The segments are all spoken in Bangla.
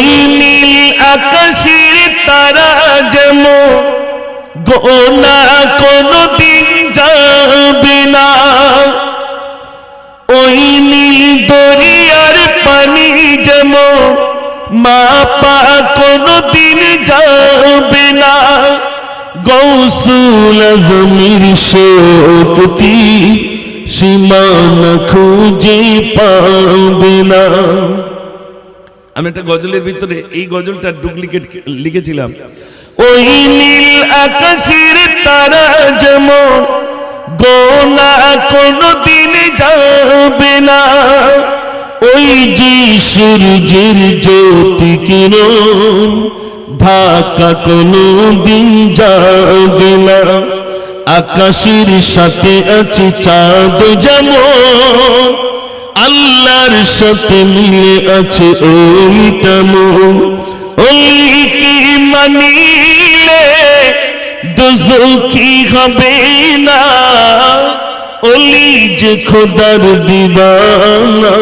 ওই নীল আকাশের তারা যেমন গোনা কোনো দিন যাবে না। ওই নীল দরিয়ার পানি যেমন মাপা কোনো দিন যাবে না। গৌসুল আজমির শক্তি সীমানা খুঁজে পাবে না। আমি একটা গজলের ভিতরে এই গজলটা ডুপ্লিকেট লিখেছিলাম। ওই নীল আকাশের তারা যেমন গোনা কোনো দিন যাবে না। ওই যে সূর্যের জ্যোতি কিরণ, ঢাকা কোনো দিন যাবে না। আকাশের সাথে আছে চাঁদ যেমন আল্লাহর সাথে মিলে আছে ওই কি মানিলে দুজুকি হবে না? ওলি যে খোদার দিবানা,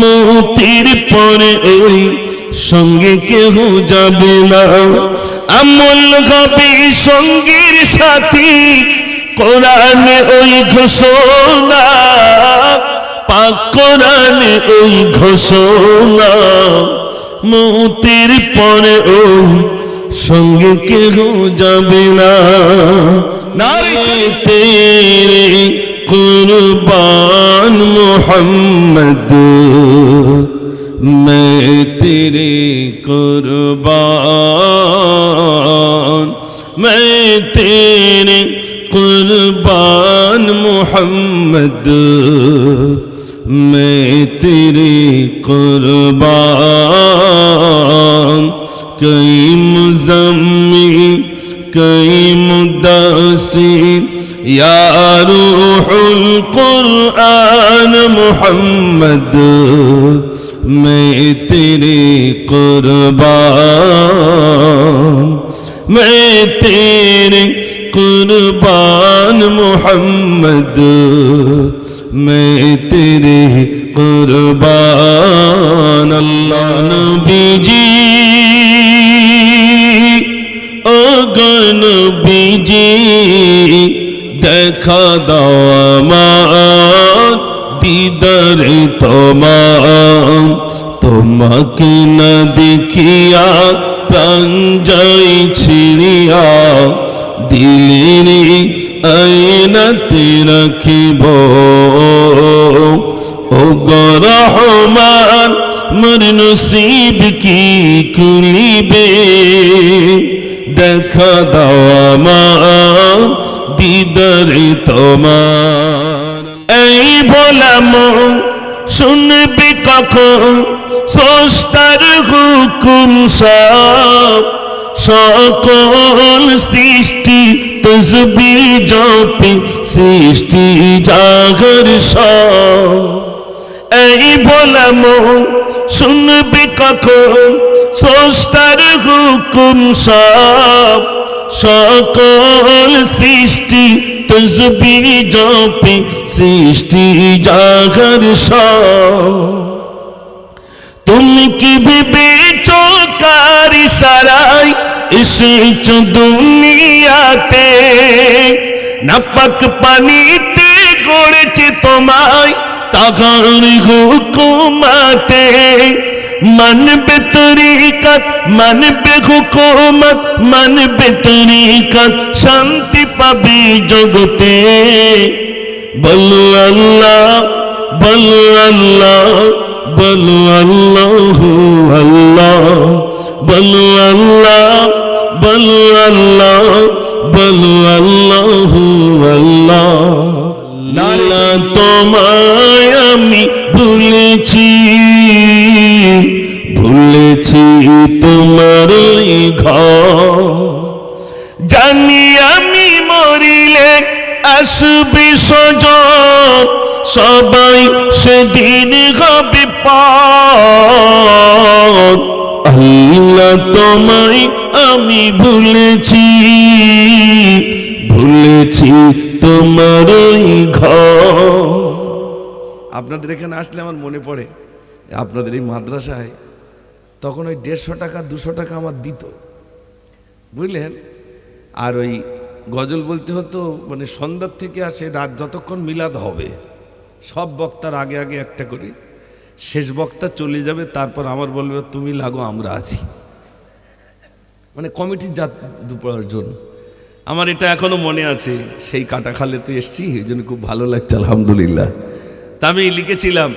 মতির পরে ওই সঙ্গে কেহ যাবে না। আমল হবে সঙ্গীর সাথী, কোরআনে ওই ঘোষণা। পাক কোরআনে ওই ঘোষণা মৌতের পরে ওই সঙ্গে কেহ যাবে না নারে তেরে কুরবান মোহাম্মদ मैं तेरे कुर्बान मैं तेरे कुर्बान मोहम्मद میں تیری قربان کئی مزمی کئی مداسی یا روح القرآن محمد میں تیری قربان میں تیری قربان محمد میں تیرے قربان اللہ نبی جی او نبی جی دیکھا دعا دیدر تمام তোমাকে না দেখিয়া প্রাণ যাই ছিড়িয়া দিলেনি আয়নাতে রাখিব। ও গরহমান মোর নসিব কি খুলিবে? দেখা দাও আমার দিদারে তোমার। এই বলাম শুনবে কখন? সস্তার হুকুম সব সকল সৃষ্টি তসবি জপি সৃষ্টি জাগর এই বলাম শুনবে কখন স্রষ্টার হুকুম সব। সকল সৃষ্টি তসবি জপি সৃষ্টি জাগর তুমি কি ভেবেছো কার ইশারাই এসেছ দুনিয়াতে নাপাক পানিতে গড়েছে তোমায়, তাগার হুকুমাতে। মানবে তরিকাত মানবে হুকুমত মানবে তরিকাত শান্তি পাবে জগতে। বলো আল্লাহ বলো আল্লাহ বলো আল্লাহ আল্লাহ, বলো আল্লাহ। বলো আল্লাহ বলো আল্লাহ আল্লাহ। লালা তোমায় আমি ভুলেছি ভুলেছি তোমার ঘর। জানি আমি মরিলে আসবে সজন সবাই সেদিন হবে পর আল্লাহ তোমায় আমি ভুলেছি ভুলেছি তোমার ঘর। আপনাদের এখানে আসলে আমার মনে পড়ে, আপনাদের এই মাদ্রাসায় তখন ওই দেড়শো টাকা, দুশো টাকা আমার দিত। বুঝলেন? আর ওই গজল বলতে হতো মানে সন্ধ্যার থেকে আসে রাত যতক্ষণ মিলাদ হবে, সব বক্তার আগে আগে একটা করে শেষ বক্তা চলে যাবে, তারপর আমার বলবে, তুমি লাগো, আমরা আছি। মানে কমিটির জাত দুপুরের জন্য। আমার এটা এখনও মনে আছে, সেই কাটাখালে তো এসছি এই জন্য খুব ভালো লাগছে, আলহামদুলিল্লাহ। তা আমি লিখেছিলাম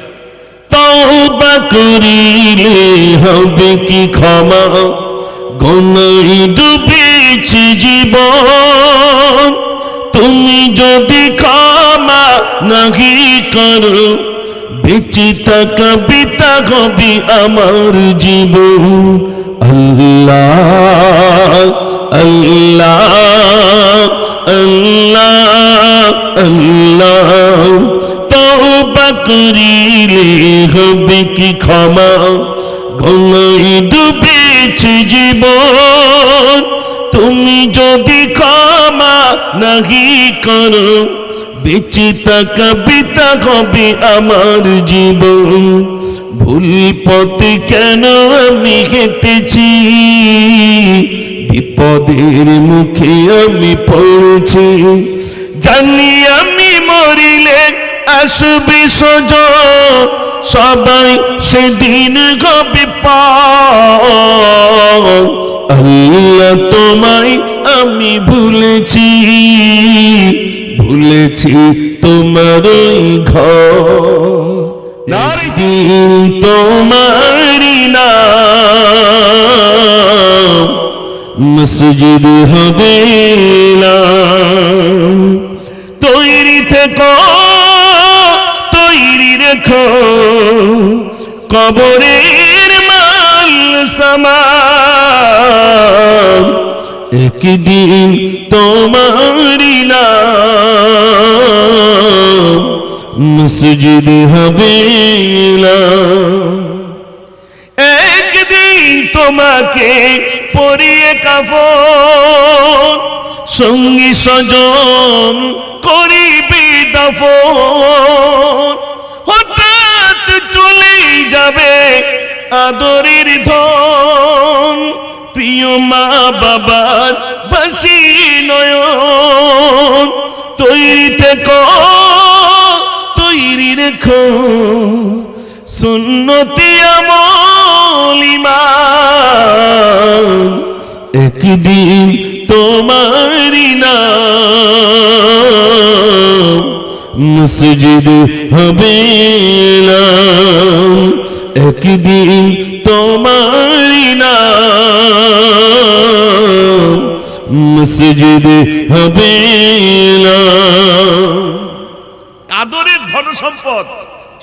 হবে কি ক্ষমা? গনাই ডুবেছে জীবন। তুমি যদি ক্ষমা নাহি করো বেঁচে থাকা বিতা হবে আমার জীবন। আল্লাহ আল্লাহ আল্লাহ আল্লাহ তওবা করিলে হবে কি ক্ষমা? গঙ্গাই ডুবেছে জীবন। তুমি যদি ক্ষমা নাহি করো বেঁচে থাকা বিতা হবে আমার জীবন। ভুল পথে কেন আমি হেঁটেছি? বিপদের মুখে আমি পড়েছি। জানি আমি মরিলে আসবে সজ। সবাই সেদিন পাও আল্লাহ তোমায় আমি ভুলেছি। ভুলেছি তোমার ঘর। দিন তোমারি না মসজিদ হবে না। তৈরি থেকো তৈরি রেখো কবরের একদিন তোমারি মসজিদ হবে একদিন তোমাকে পরিয়ে কাফন, সঙ্গী স্বজন করিবে দাফন। হঠাৎ চলে যাবে আদরের ধন। প্রিয় মা বাবার বাসি নয়ন। তৈরি থেকো, তৈরি রেখো। সুন্নতি আমলিমান একদিন তোমারি না মসজিদ হবে না একদিন তোমারি না মসজিদ হবে আদরের ধন সম্পদ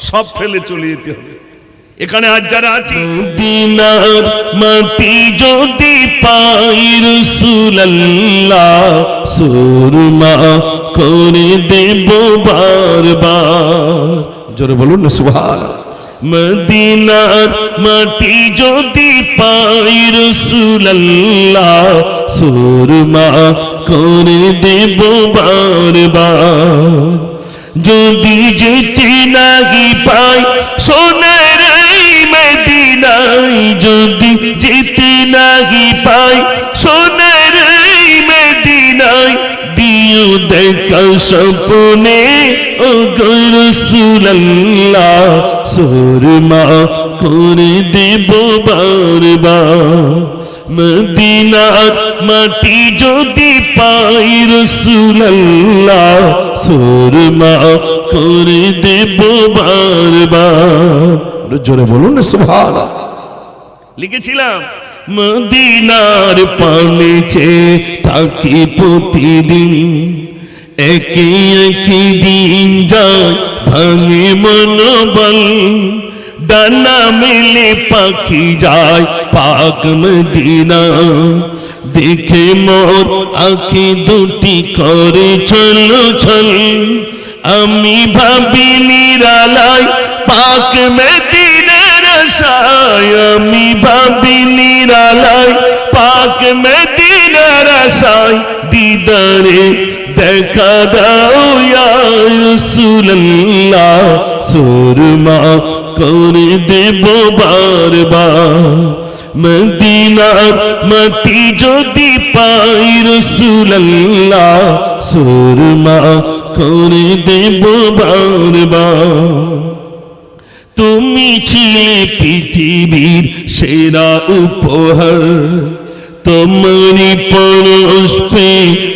সব ফেলে চলে যেতে হবে। এখানে আজ যারা আছি দিনার মাটি যদি পাই রসুল্লাহ সুরমা করে দেব বারবার। জোরে বলুন না সুভান মদিনার মাটি যদি পাই রসুল্লাহ সুরমা করে দেব বারবার। যদি যেতে নাহি পাই সোনার এই মদিনায়, যদি যেতে নাহি পাই সোনার এই মদিনায়, দিও দেখা স্বপ্নে ও গরসুল্লাহ সুরমা করে দেব বারবার। মদিনার মাটি যদি পাই রসুল্লাহ সুরমা করে দেব বারবার। জোরে বলুন সুভান লিখেছিলাম, মদিনার পানেছে থাকি প্রতিদিন। একই একই দিন যায়, ভাঙে মনোবল ডানা মেলে পাখি যায়, পাক মদিনা। দেখে মোর আখি দুটি করে চলো ছল। আমি ভাবি নিরালায় পাক মদিনার আশায়। আমি ভাবি নিরালায় পাক মদিনার আশায়। দিদারে দেখা দাও রাসূলুল্লাহ সুরমা করে দেব বারবার মদিনার মাটি যদি পাই রসুল্লাহ সুরমা করে দেব বারবার তুমি ছিলে পৃথিবীর সেরা উপহার তোমারই পরস্পে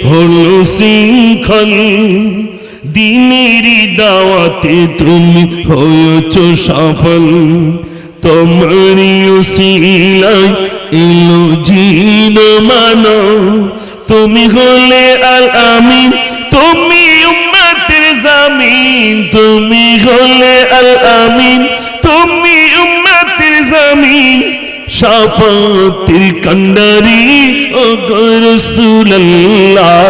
হলো শৃঙ্খল। দাওয়াতে তুমি হয়েছ সফল। তোমারই উসিলায় এলো জিন মানো তুমি হলে আল আমিন, তুমি উম্মতের জামিন। তুমি হলে আল আমিন, তুমি উম্মতের জামিন। সাফাতির কন্ডারি, ও রসুল্লাহ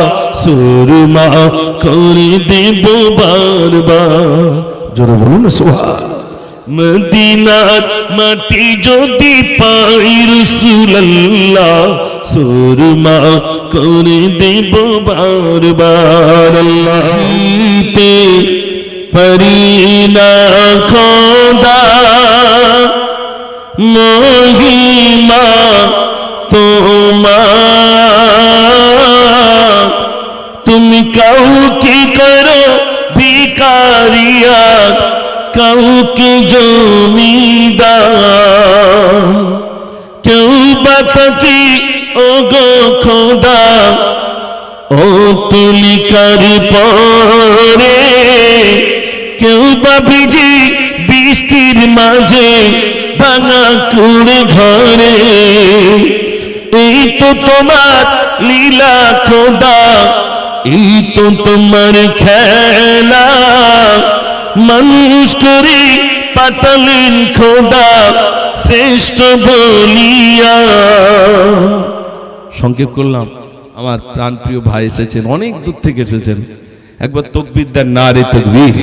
সুরমা করে দেব বারবার। জোরে বলুন সোহা মদিনার মাটি যদি পাই রসুল্লাহ সুরমা করে দেব বারবার। আল্লাহ পারি না খোদা। মহিমা তোমার। তুমি কাউকে করো ভিকারিয়া কাউকে জমিদার। কেউ বা থাকি ও গো খোদা, ও তুলিকার পরে। কেউ বা ভিজি বৃষ্টির মাঝে ভাঙা কুড়ে ঘরে। এই তো তোমার লীলা খোদা, এই তো তোমার খেলা। মানুষ করে পাঠালেন খোদা, শ্রেষ্ঠ বলিয়া। সংক্ষেপ করলাম, আমার প্রাণপ্রিয় ভাই এসেছেন, অনেক দূর থেকে এসেছেন। একবার তকবির দেন না রে তকবীর।